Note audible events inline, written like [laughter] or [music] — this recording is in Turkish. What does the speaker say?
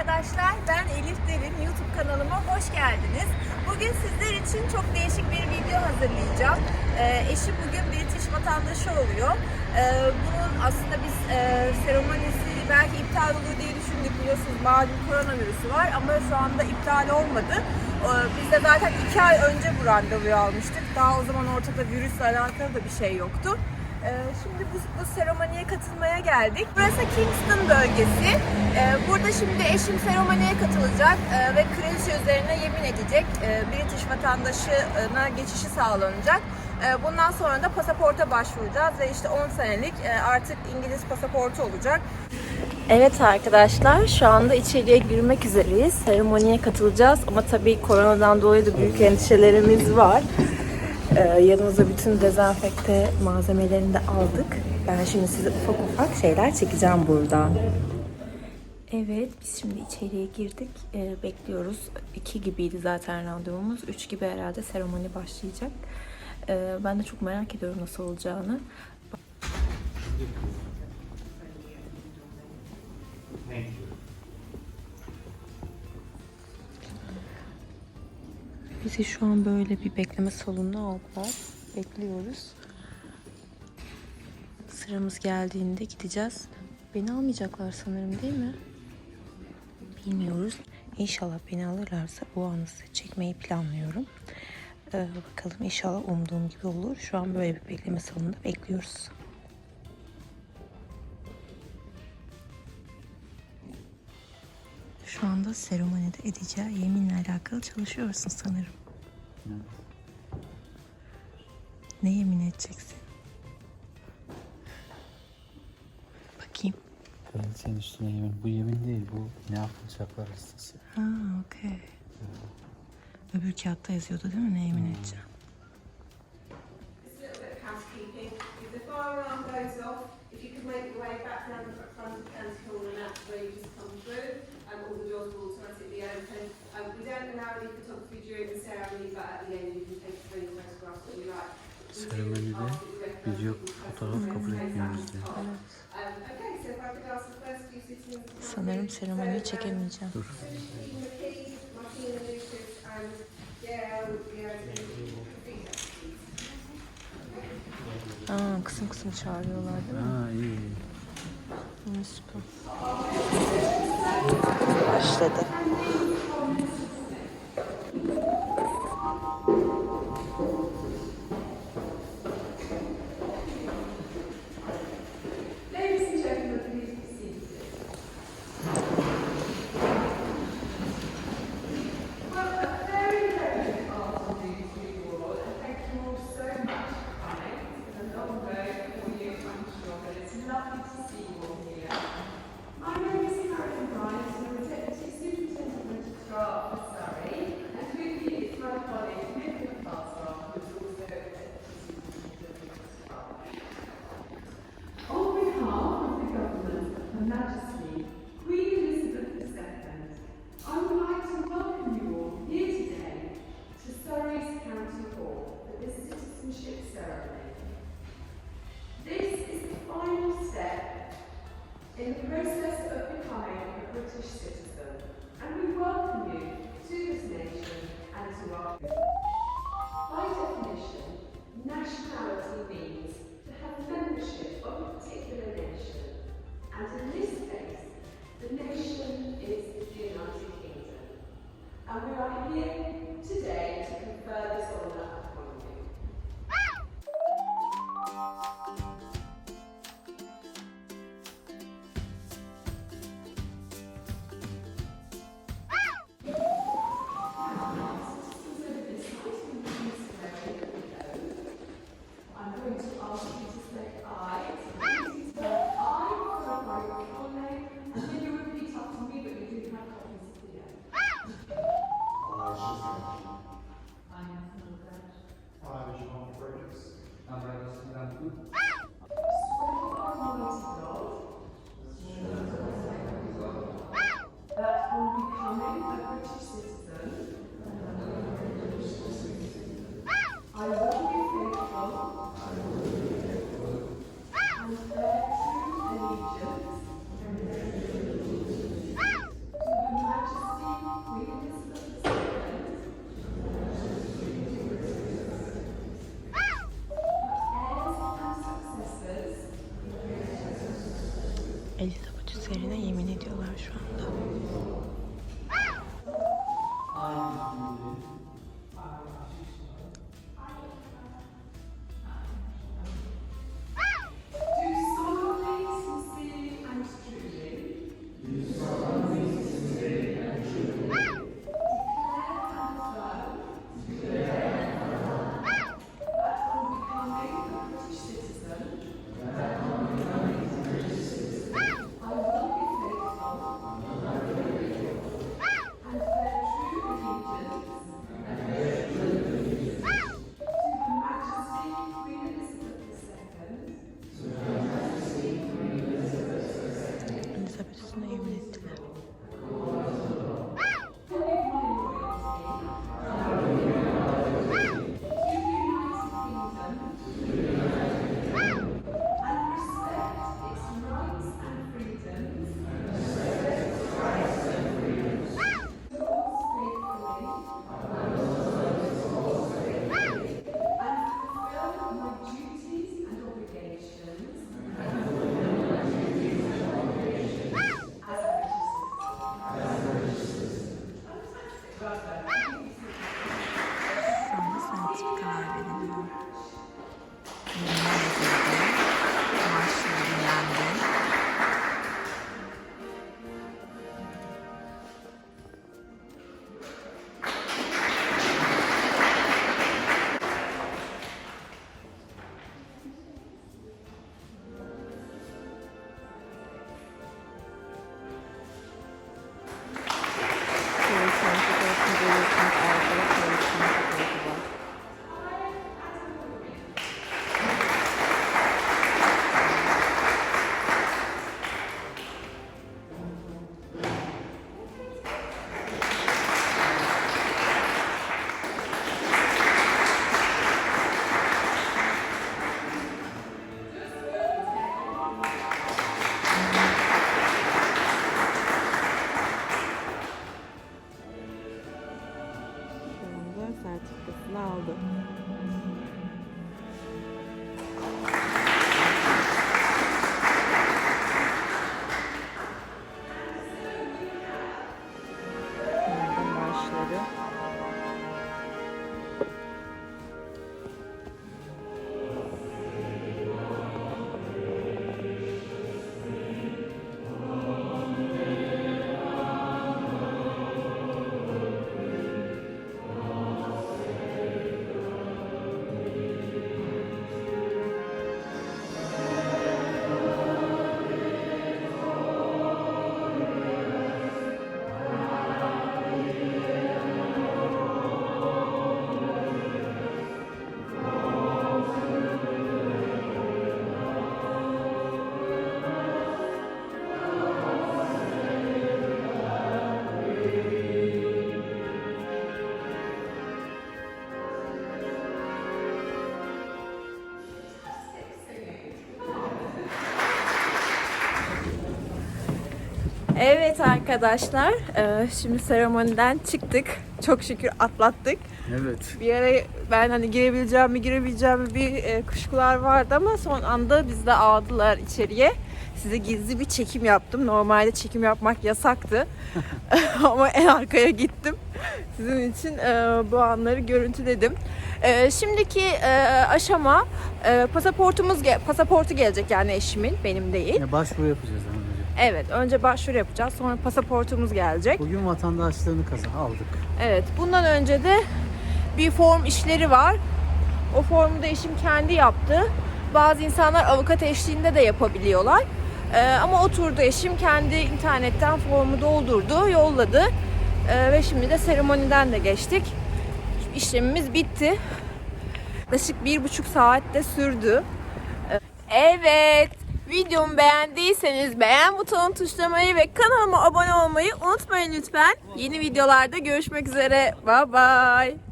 arkadaşlar. Ben Elif Derin. YouTube kanalıma hoş geldiniz. Bugün sizler için çok değişik bir video hazırlayacağım. Ee, eşim bugün British vatandaşı oluyor. Ee, bunun aslında biz e, seremonisi belki iptal olur diye düşündük biliyorsunuz malum koronavirüsü var ama şu anda iptal olmadı. Ee, biz de zaten iki ay önce bu randevuyu almıştık. Daha o zaman ortada virüsle alakalı da bir şey yoktu. Ee, Şimdi bu, bu seremoniye katılmaya geldik. Burası Kingston bölgesi. Ee, Burada şimdi eşim seremoniye katılacak e, ve kraliçe üzerine yemin edecek. Ee, British vatandaşına geçişi sağlanacak. Ee, Bundan sonra da pasaporta başvuracağız ve işte 10 senelik e, artık İngiliz pasaportu olacak. Evet arkadaşlar şu anda içeriye girmek üzereyiz. Seremoniye katılacağız ama tabii koronadan dolayı da büyük endişelerimiz var. Ee, yanımıza bütün dezenfekte malzemelerini de aldık. Ben şimdi size ufak ufak şeyler çekeceğim buradan. Evet, biz şimdi içeriye girdik. Ee, bekliyoruz. 2 gibiydi zaten randevumuz. 3 gibi herhalde seremoni başlayacak. Ee, ben de çok merak ediyorum nasıl olacağını. Bizi şu an böyle bir bekleme salonuna aldılar. Bekliyoruz. Sıramız geldiğinde gideceğiz. Beni almayacaklar sanırım değil mi? Bilmiyoruz. İnşallah beni alırlarsa bu anı çekmeyi planlıyorum. Ee, bakalım inşallah umduğum gibi olur. Şu an böyle bir bekleme salonunda bekliyoruz. Şu anda seremonide edeceği yeminle alakalı çalışıyorsun sanırım. Ne yemin edeceksin? Bakayım. Kraliçenin üstüne yemin. Bu yemin değil bu ne yapılacaklar listesi. Ha, okey. Öbür kağıtta yazıyordu değil mi ne yemin edeceğim? Ask the first few citizens to come Sanırım seremoniyi çekemeyeceğim. Dur. Aa, kısım kısım çağırıyorlar değil mi? Ha iyi. Hı, süper. Başladı. This is the final step in the process of becoming a British citizen, and we welcome you to this nation and to our by definition, nationality means to have membership of a particular nation. Abraço, Elizabeth üzerine yemin ediyorlar şu anda. Gracias. Evet arkadaşlar, e, şimdi seremoniden çıktık. Çok şükür atlattık. Evet. Bir ara ben hani girebileceğim mi girebileceğim mi bir e, kuşkular vardı ama son anda bizi de aldılar içeriye. Size gizli bir çekim yaptım. Normalde çekim yapmak yasaktı. [laughs] [laughs] ama en arkaya gittim. Sizin için e, bu anları görüntüledim. Şimdiki aşama pasaportumuz pasaportu gelecek yani eşimin benim değil. Ya başvuru yapacağız hocam. Evet, önce başvuru yapacağız. Sonra pasaportumuz gelecek. Bugün vatandaşlığını kazan aldık. Evet, bundan önce de bir form işleri var. O formu da eşim kendi yaptı. Bazı insanlar avukat eşliğinde de yapabiliyorlar. Ee, ama oturdu eşim kendi internetten formu doldurdu, yolladı. Ee, ve şimdi de seremoniden de geçtik. İşlemimiz bitti. Yaklaşık bir buçuk saatte sürdü. Ee, Evet, videomu beğendiyseniz beğen butonunu tuşlamayı ve kanalıma abone olmayı unutmayın lütfen. Yeni videolarda görüşmek üzere. Bye bye.